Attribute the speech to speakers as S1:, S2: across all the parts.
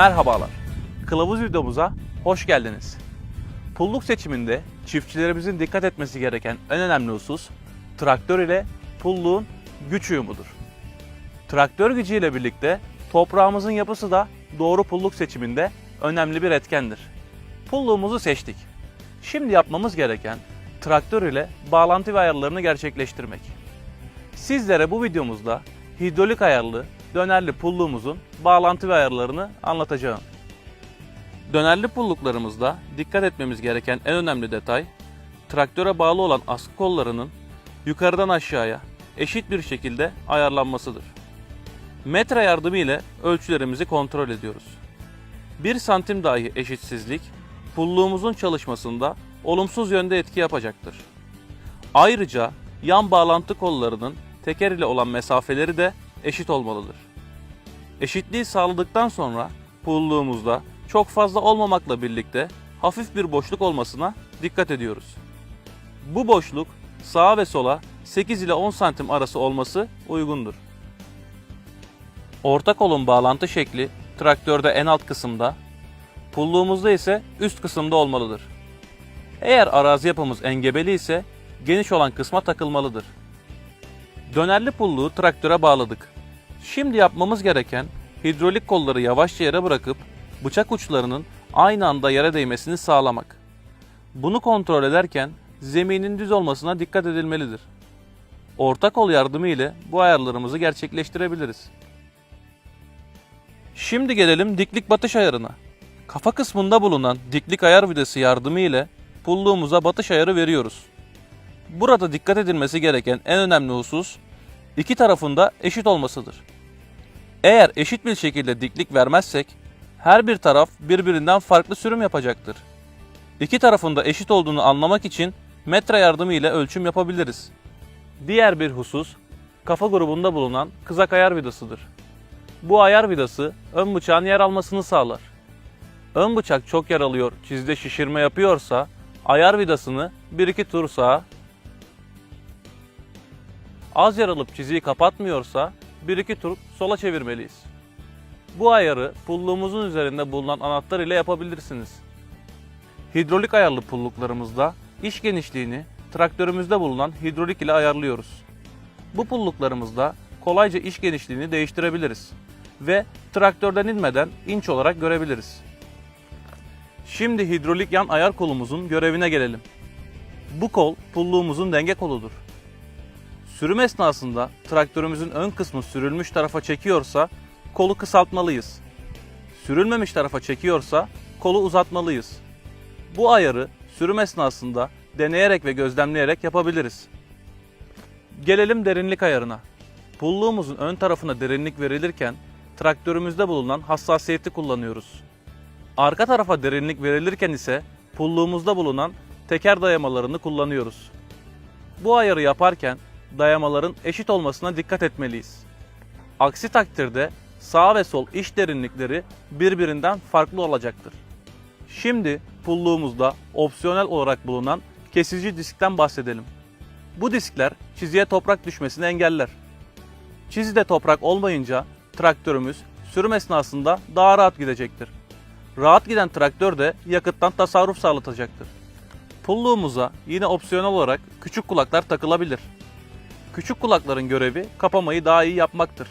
S1: Merhabalar. Kılavuz videomuza hoş geldiniz. Pulluk seçiminde çiftçilerimizin dikkat etmesi gereken en önemli husus traktör ile pulluğun güç uyumudur. Traktör gücü ile birlikte toprağımızın yapısı da doğru pulluk seçiminde önemli bir etkendir. Pulluğumuzu seçtik. Şimdi yapmamız gereken traktör ile bağlantı ve ayarlarını gerçekleştirmek. Sizlere bu videomuzda hidrolik ayarlı dönerli pulluğumuzun bağlantı ve ayarlarını anlatacağım. Dönerli pulluklarımızda dikkat etmemiz gereken en önemli detay, traktöre bağlı olan askı kollarının yukarıdan aşağıya eşit bir şekilde ayarlanmasıdır. Metre yardımı ile ölçülerimizi kontrol ediyoruz. 1 santim dahi eşitsizlik pulluğumuzun çalışmasında olumsuz yönde etki yapacaktır. Ayrıca yan bağlantı kollarının teker ile olan mesafeleri de eşit olmalıdır. Eşitliği sağladıktan sonra pulluğumuzda çok fazla olmamakla birlikte hafif bir boşluk olmasına dikkat ediyoruz. Bu boşluk sağa ve sola 8 ile 10 santim arası olması uygundur. Orta kolun bağlantı şekli traktörde en alt kısımda, pulluğumuzda ise üst kısımda olmalıdır. Eğer arazi yapımız engebeli ise geniş olan kısma takılmalıdır. Dönerli pulluğu traktöre bağladık. Şimdi yapmamız gereken hidrolik kolları yavaşça yere bırakıp bıçak uçlarının aynı anda yere değmesini sağlamak. Bunu kontrol ederken zeminin düz olmasına dikkat edilmelidir. Orta kol yardımı ile bu ayarlarımızı gerçekleştirebiliriz. Şimdi gelelim diklik batış ayarına. Kafa kısmında bulunan diklik ayar vidası yardımı ile pulluğumuza batış ayarı veriyoruz. Burada dikkat edilmesi gereken en önemli husus iki tarafında eşit olmasıdır. Eğer eşit bir şekilde diklik vermezsek her bir taraf birbirinden farklı sürüm yapacaktır. İki tarafında eşit olduğunu anlamak için metre yardımı ile ölçüm yapabiliriz. Diğer bir husus kafa grubunda bulunan kızak ayar vidasıdır. Bu ayar vidası ön bıçağın yer almasını sağlar. Ön bıçak çok yer alıyor, çizde şişirme yapıyorsa ayar vidasını 1-2 tur sağa, az yer alıp çiziyi kapatmıyorsa 1-2 tur sola çevirmeliyiz. Bu ayarı pulluğumuzun üzerinde bulunan anahtar ile yapabilirsiniz. Hidrolik ayarlı pulluklarımızda iş genişliğini traktörümüzde bulunan hidrolik ile ayarlıyoruz. Bu pulluklarımızda kolayca iş genişliğini değiştirebiliriz ve traktörden inmeden inç olarak görebiliriz. Şimdi hidrolik yan ayar kolumuzun görevine gelelim. Bu kol pulluğumuzun denge koludur. Sürüm esnasında traktörümüzün ön kısmı sürülmüş tarafa çekiyorsa kolu kısaltmalıyız. Sürülmemiş tarafa çekiyorsa kolu uzatmalıyız. Bu ayarı sürüm esnasında deneyerek ve gözlemleyerek yapabiliriz. Gelelim derinlik ayarına. Pulluğumuzun ön tarafına derinlik verilirken traktörümüzde bulunan hassasiyeti kullanıyoruz. Arka tarafa derinlik verilirken ise pulluğumuzda bulunan teker dayamalarını kullanıyoruz. Bu ayarı yaparken dayamaların eşit olmasına dikkat etmeliyiz. Aksi takdirde sağ ve sol iç derinlikleri birbirinden farklı olacaktır. Şimdi pulluğumuzda opsiyonel olarak bulunan kesici diskten bahsedelim. Bu diskler çiziye toprak düşmesini engeller. Çizide toprak olmayınca traktörümüz sürüm esnasında daha rahat gidecektir. Rahat giden traktör de yakıttan tasarruf sağlatacaktır. Pulluğumuza yine opsiyonel olarak küçük kulaklar takılabilir. Küçük kulakların görevi kapamayı daha iyi yapmaktır.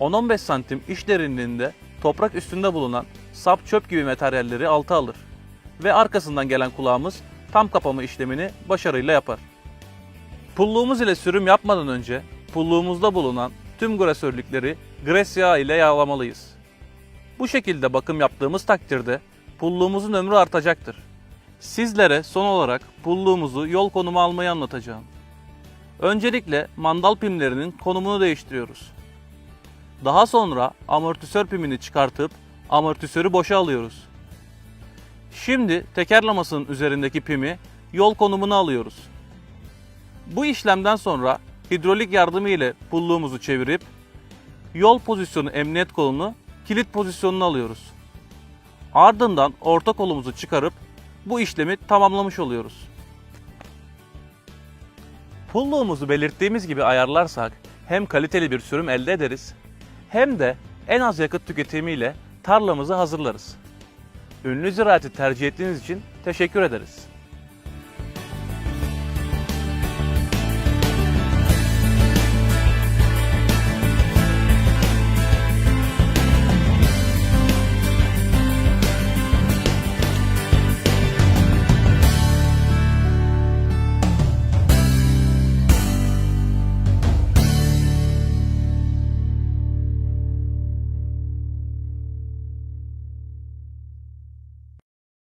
S1: 10-15 santim iç derinliğinde toprak üstünde bulunan sap çöp gibi materyalleri alta alır ve arkasından gelen kulağımız tam kapama işlemini başarıyla yapar. Pulluğumuz ile sürüm yapmadan önce pulluğumuzda bulunan tüm gresörlükleri gres yağı ile yağlamalıyız. Bu şekilde bakım yaptığımız takdirde pulluğumuzun ömrü artacaktır. Sizlere son olarak pulluğumuzu yol konumu almayı anlatacağım. Öncelikle mandal pimlerinin konumunu değiştiriyoruz. Daha sonra amortisör pimini çıkartıp amortisörü boşa alıyoruz. Şimdi tekerlamasının üzerindeki pimi yol konumuna alıyoruz. Bu işlemden sonra hidrolik yardımı ile pulluğumuzu çevirip yol pozisyonu emniyet kolunu kilit pozisyonuna alıyoruz. Ardından orta kolumuzu çıkarıp bu işlemi tamamlamış oluyoruz. Pulluğumuzu belirttiğimiz gibi ayarlarsak hem kaliteli bir sürüm elde ederiz hem de en az yakıt tüketimiyle tarlamızı hazırlarız. Ünlü ziraati tercih ettiğiniz için teşekkür ederiz.